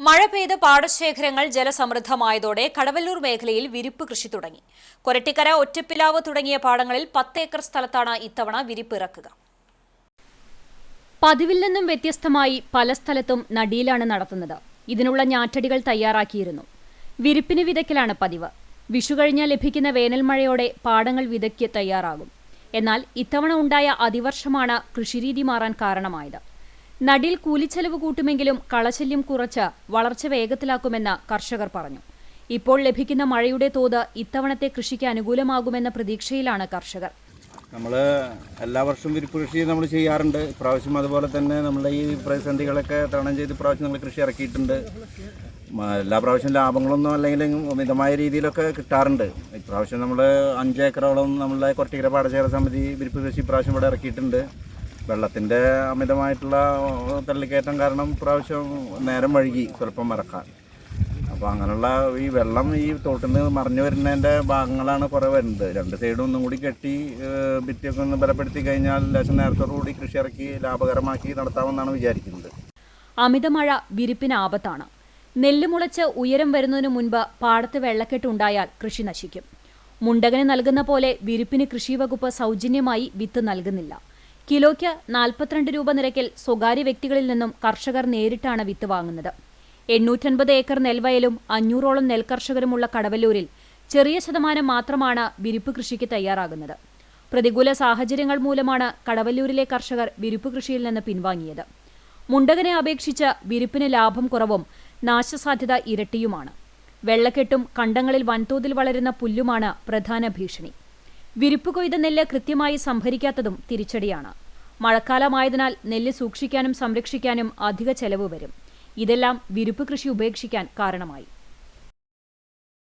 മഴ പെയ്ത് പാടശേഖരങ്ങൾ ജലസമൃദ്ധമായതോടെ കടവല്ലൂർ മേഖലയിൽ വിരിപ്പ് കൃഷി തുടങ്ങി. കൊരട്ടിക്കര ഒറ്റപ്പിലാവ് തുടങ്ങിയ പാടങ്ങളിൽ പത്ത് ഏക്കർ സ്ഥലത്താണ് ഇത്തവണ വിരിപ്പ് ഇറക്കുക. പതിവിൽ നിന്നും വ്യത്യസ്തമായി പല സ്ഥലത്തും നടിയിലാണ് നടത്തുന്നത്. ഇതിനുള്ള ഞാറ്റടികൾ തയ്യാറാക്കിയിരുന്നു. വിരിപ്പിന് വിതയ്ക്കലാണ് പതിവ്. വിഷു കഴിഞ്ഞാൽ ലഭിക്കുന്ന വേനൽമഴയോടെ പാടങ്ങൾ വിതയ്ക്ക് തയ്യാറാകും. എന്നാൽ ഇത്തവണ ഉണ്ടായ അതിവർഷമാണ് കൃഷിരീതി മാറാൻ കാരണമായത്. നടിയിൽ കൂലിച്ചെലവ് കൂട്ടുമെങ്കിലും കളശല്യം കുറച്ച് വളർച്ച വേഗത്തിലാക്കുമെന്ന് കർഷകർ പറഞ്ഞു. ഇപ്പോൾ ലഭിക്കുന്ന മഴയുടെ തോത് ഇത്തവണത്തെ കൃഷിക്ക് അനുകൂലമാകുമെന്ന പ്രതീക്ഷയിലാണ് കർഷകർ. നമ്മൾ എല്ലാ വർഷവും വിരിപ്പ് കൃഷി നമ്മൾ ചെയ്യാറുണ്ട്. ഇപ്രാവശ്യം അതുപോലെ തന്നെ നമ്മുടെ ഈ പ്രതിസന്ധികളൊക്കെ തരണം ചെയ്ത് ഇപ്രാവശ്യം നമ്മൾ കൃഷി ഇറക്കിയിട്ടുണ്ട്. എല്ലാ പ്രാവശ്യം ലാഭങ്ങളൊന്നും അല്ലെങ്കിലും മിതമായ രീതിയിലൊക്കെ കിട്ടാറുണ്ട്. ഇപ്രാവശ്യം നമ്മൾ അഞ്ച് ഏക്കറോളം നമ്മളെ കൊട്ടിക്കര പാടശേഖര സമിതി വിരിപ്പ് കൃഷി ഇപ്രാവശ്യം ഇവിടെ ഇറക്കിയിട്ടുണ്ട്. വെള്ളത്തിന്റെ അമിതമായിട്ടുള്ള തള്ളിക്കയറ്റം കാരണം ഇപ്രാവശ്യം നേരം വഴുകി സ്വല്പം മറക്കാൻ അപ്പോൾ അങ്ങനെയുള്ള ഈ വെള്ളം ഈ തോട്ടിൽ നിന്ന് മറിഞ്ഞു വരുന്നതിന്റെ ഭാഗങ്ങളാണ് കുറേ വരുന്നത്. രണ്ട് സൈഡും ഒന്നും കൂടി കെട്ടി ഭിത്തിയൊക്കെ ഒന്ന് ബലപ്പെടുത്തി കഴിഞ്ഞാൽ ലേശം നേരത്തോടു കൂടി കൃഷി ഇറക്കി ലാഭകരമാക്കി നടത്താമെന്നാണ് വിചാരിക്കുന്നത്. അമിതമഴ വിരിപ്പിന് ആപത്താണ്. നെല്ല് മുളച്ച് ഉയരം വരുന്നതിനു മുൻപ് പാടത്ത് വെള്ളക്കെട്ടുണ്ടായാൽ കൃഷി നശിക്കും. മുണ്ടകന് നൽകുന്ന പോലെ വിരിപ്പിന് കൃഷി വകുപ്പ് സൗജന്യമായി വിത്ത് നൽകുന്നില്ല. കിലോയ്ക്ക് നാൽപ്പത്തിരണ്ട് രൂപ നിരക്കിൽ സ്വകാര്യ വ്യക്തികളിൽ നിന്നും കർഷകർ നേരിട്ടാണ് വിത്ത് വാങ്ങുന്നത്. എണ്ണൂറ്റൻപത് ഏക്കർ നെൽവയലും അഞ്ഞൂറോളം നെൽകർഷകരുമുള്ള കടവല്ലൂരിൽ ചെറിയ ശതമാനം മാത്രമാണ് വിരിപ്പ് കൃഷിക്ക് തയ്യാറാകുന്നത്. പ്രതികൂല സാഹചര്യങ്ങൾ മൂലമാണ് കടവല്ലൂരിലെ കർഷകർ വിരിപ്പ് കൃഷിയിൽ നിന്ന് പിൻവാങ്ങിയത്. മുണ്ടകനെ അപേക്ഷിച്ച് വിരിപ്പിന് ലാഭം കുറവും നാശസാധ്യത ഇരട്ടിയുമാണ്. വെള്ളക്കെട്ടും കണ്ടങ്ങളിൽ വൻതോതിൽ വളരുന്ന പുല്ലുമാണ് പ്രധാന ഭീഷണി. വിരിപ്പ് കൊയ്ത നെല്ല് കൃത്യമായി സംഭരിക്കാത്തതും തിരിച്ചടിയാണ്. മഴക്കാലമായതിനാൽ നെല്ല് സൂക്ഷിക്കാനും സംരക്ഷിക്കാനും അധിക ചെലവ് വരും. ഇതെല്ലാം വിരിപ്പ് കൃഷി ഉപേക്ഷിക്കാൻ കാരണമായി.